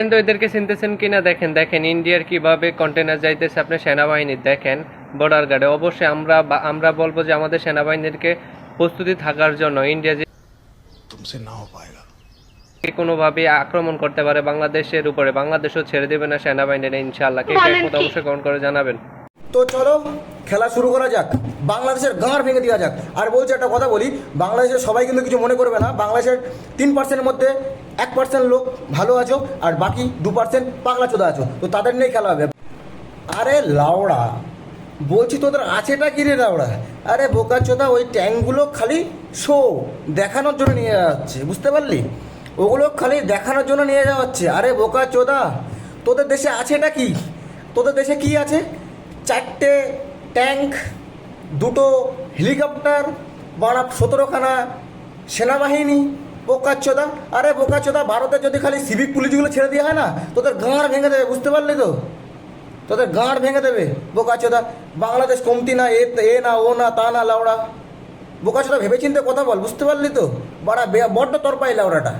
কিন্তু এদেরকে চিনতেছেন কিনা দেখেন দেখেন ইন্ডিয়ার কীভাবে কন্টেনার যাইতেছে আপনার সেনাবাহিনী দেখেন বর্ডার গার্ডে অবশ্যই আমরা আমরা বলব যে আমাদের সেনাবাহিনীকে প্রস্তুতি থাকার জন্য ইন্ডিয়া যে কোনোভাবে আক্রমণ করতে পারে বাংলাদেশের উপরে। বাংলাদেশও ছেড়ে দেবে না সেনাবাহিনীরা ইনশাল্লাহ কে অবশ্যই গ্রহণ করে জানাবেন? তো চলো খেলা শুরু করা যাক। বাংলাদেশের গাঁড় ভেঙে দেওয়া যাক। আর বলছি একটা কথা বলি, বাংলাদেশের সবাই কিন্তু কিছু মনে করবে না। বাংলাদেশের তিন পার্সেন্টের মধ্যে এক পার্সেন্ট লোক ভালো আছো, আর বাকি দু পার্সেন্ট পাগলা চোদা আছো। তো তাদের নিয়েই খেলা হবে। আরে লাউড়া, বলছি তোদের আছেটা কি রে লাউড়া? আরে বোকা চোদা, ওই ট্যাঙ্কগুলো খালি শো, দেখানোর জন্য নিয়ে যাওয়া হচ্ছে বুঝতে পারলি? ওগুলো খালি দেখানোর জন্য নিয়ে যাওয়া হচ্ছে। আরে বোকা চোদা, তোদের দেশে আছেটা কি? তোদের দেশে কি আছে? চারটে ট্যাঙ্ক, দুটো হেলিকপ্টার, বাড়া সতেরোখানা সেনাবাহিনী বোকাচ্চোদা আরে বোকাচ্চোদা ভারতে যদি খালি সিভিক পুলিশগুলো ছেড়ে দেওয়া হয় না, তোদের গাঁড় ভেঙে দেবে, বুঝতে পারলি তো? তোদের গাঁড় ভেঙে দেবে বোকাচোদা বাংলাদেশ কমতি না, এ এ না, ও না, তা না, লাউড়া। বোকাচোদা ভেবেচিন্তে কথা বল, বুঝতে পারলি তো? বাড়া বড্ড তরপাই লাউড়াটা।